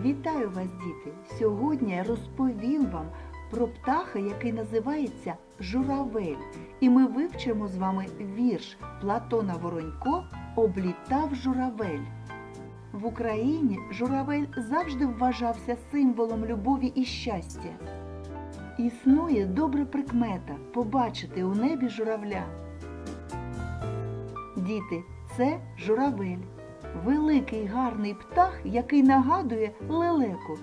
Вітаю вас, діти! Сьогодні я розповім вам про птаха, який називається журавель. І ми вивчимо з вами вірш Платона Воронько Облітав журавель. В Україні журавель завжди вважався символом любові і щастя. Існує добра прикмета побачити у небі журавля. Діти, це журавель. Великий гарний птах, який нагадує лелеку.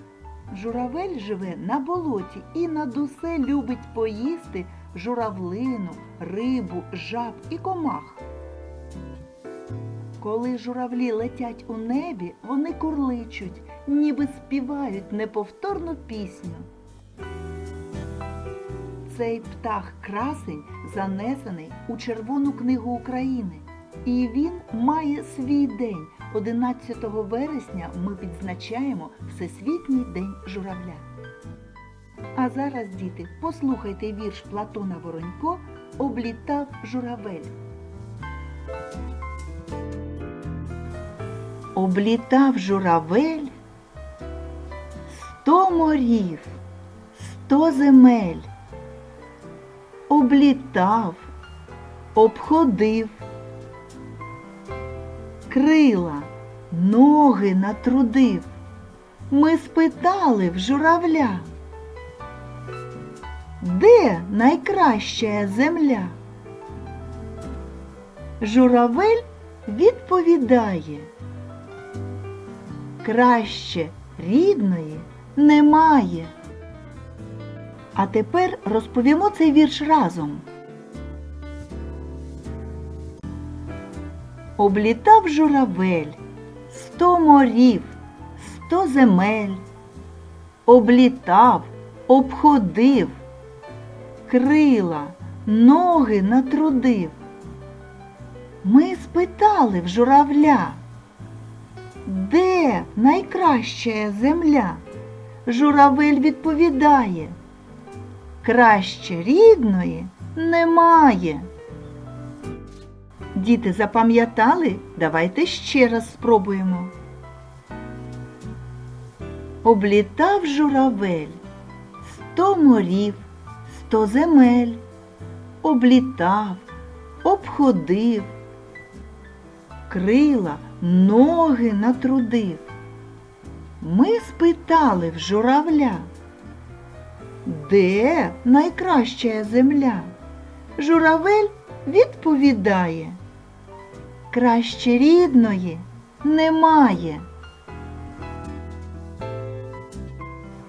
Журавель живе на болоті і над усе любить поїсти журавлину, рибу, жаб і комах. Коли журавлі летять у небі, вони курличуть, ніби співають неповторну пісню. Цей птах красень занесений у Червону книгу України. І він має свій день. 11 вересня ми відзначаємо Всесвітній день журавля. А зараз, діти, послухайте вірш Платона Воронько Облітав журавель. Облітав журавель сто морів, сто земель. Облітав, обходив крила, ноги натрудив. Ми спитали в журавля, де найкраща земля? Журавель відповідає, краще рідної немає. А тепер розповімо цей вірш разом. Облітав журавель сто морів, сто земель, облітав, обходив, крила, ноги натрудив. Ми спитали в журавля, де найкраща земля? Журавель відповідає, краще рідної немає. Діти запам'ятали? Давайте ще раз спробуємо. Облітав журавель сто морів, сто земель, облітав, обходив, крила, ноги натрудив. Ми спитали в журавля, де найкраща земля? Журавель відповідає, краще рідної немає.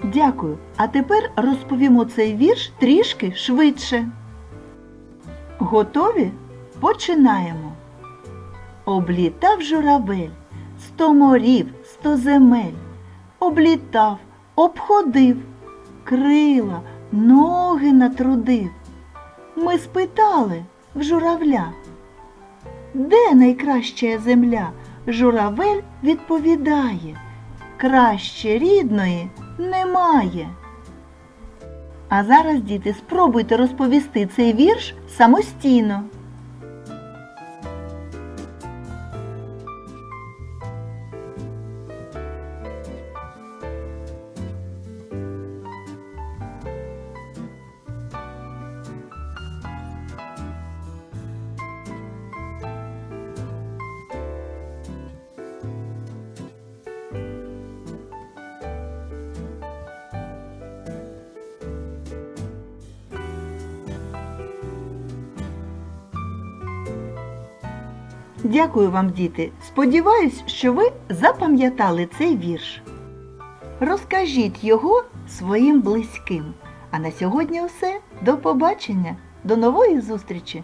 Дякую. А тепер розповімо цей вірш трішки швидше. Готові? Починаємо. Облітав журавель сто морів, сто земель. Облітав, обходив, крила, ноги натрудив. Ми спитали в журавля, де найкраща земля? Журавель відповідає, краще рідної немає. А зараз, діти, спробуйте розповісти цей вірш самостійно. Дякую вам, діти. Сподіваюсь, що ви запам'ятали цей вірш. Розкажіть його своїм близьким. А на сьогодні все. До побачення, до нової зустрічі!